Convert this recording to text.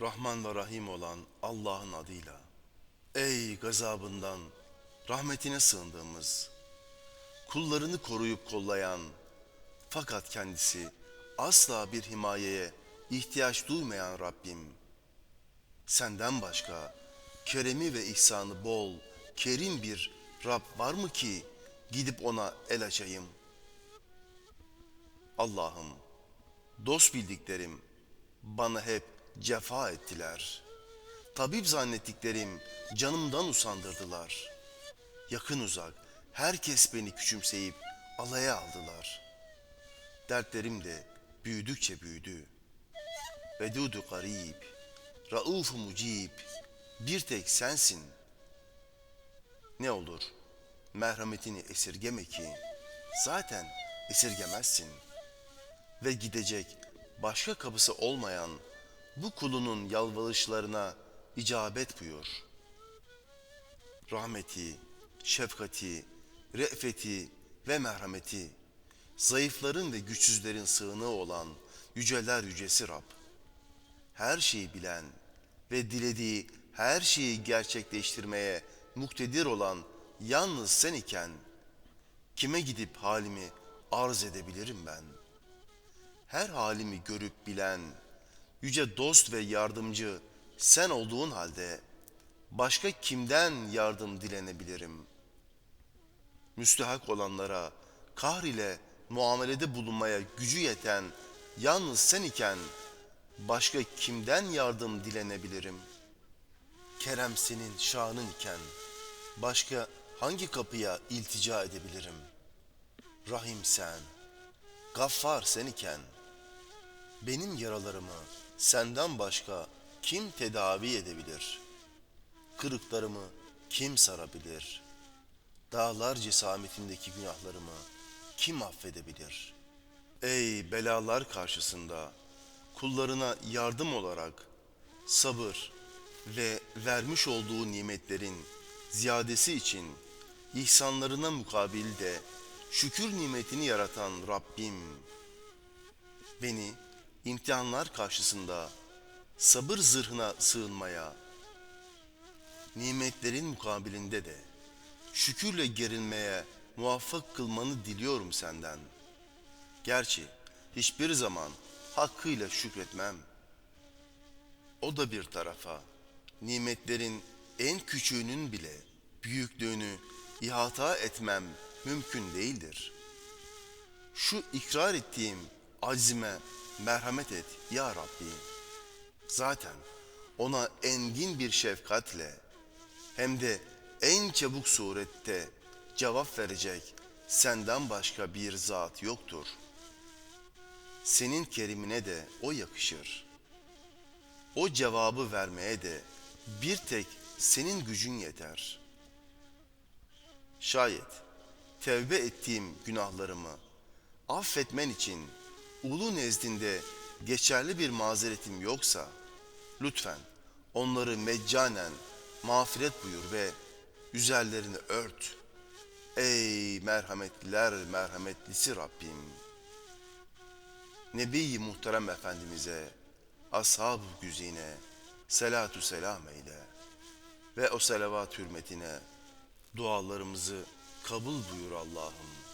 Rahman ve Rahim olan Allah'ın adıyla. Ey gazabından, rahmetine sığındığımız, kullarını koruyup kollayan, fakat kendisi asla bir himayeye ihtiyaç duymayan Rabbim. Senden başka keremi ve ihsanı bol, kerim bir Rab var mı ki gidip ona el açayım? Allah'ım, dost bildiklerim bana hep cefa ettiler. Tabip zannettiklerim canımdan usandırdılar. Yakın uzak herkes beni küçümseyip alaya aldılar. Dertlerim de büyüdükçe büyüdü. Vedudu garip, raufu mucib, bir tek sensin. Ne olur merhametini esirgeme ki zaten esirgemezsin. Ve gidecek başka kapısı olmayan bu kulunun yalvarışlarına icabet buyur. Rahmeti, şefkati, re'feti ve merhameti, zayıfların ve güçsüzlerin sığınağı olan yüceler yücesi Rab, her şeyi bilen ve dilediği her şeyi gerçekleştirmeye muktedir olan yalnız sen iken, kime gidip halimi arz edebilirim ben? Her halimi görüp bilen, yüce dost ve yardımcı sen olduğun halde, başka kimden yardım dilenebilirim? Müstehak olanlara kahr ile muamelede bulunmaya gücü yeten yalnız sen iken, başka kimden yardım dilenebilirim? Kerem senin şanın iken, başka hangi kapıya iltica edebilirim? Rahim sen, gaffar sen iken, benim yaralarımı senden başka kim tedavi edebilir? Kırıklarımı kim sarabilir? Dağlar cesametindeki günahlarımı kim affedebilir? Ey belalar karşısında kullarına yardım olarak sabır ve vermiş olduğu nimetlerin ziyadesi için ihsanlarına mukabil de şükür nimetini yaratan Rabbim beni imtihanlar karşısında sabır zırhına sığınmaya, nimetlerin mukabilinde de şükürle gerilmeye muvaffak kılmanı diliyorum senden. Gerçi hiçbir zaman hakkıyla şükretmem. O da bir tarafa, nimetlerin en küçüğünün bile büyüklüğünü ihata etmem mümkün değildir. Şu ikrar ettiğim aczime merhamet et ya Rabbi. Zaten ona engin bir şefkatle hem de en çabuk surette cevap verecek senden başka bir zat yoktur. Senin kerimine de o yakışır. O cevabı vermeye de bir tek senin gücün yeter. Şayet tevbe ettiğim günahlarımı affetmen için ulu nezdinde geçerli bir mazeretim yoksa lütfen onları meccanen mağfiret buyur ve üzerlerini ört. Ey merhametliler merhametlisi Rabbim. Nebi-i Muhterem Efendimiz'e, ashab-ı güzine selatu selam eyle ve o selavat hürmetine dualarımızı kabul buyur Allah'ım.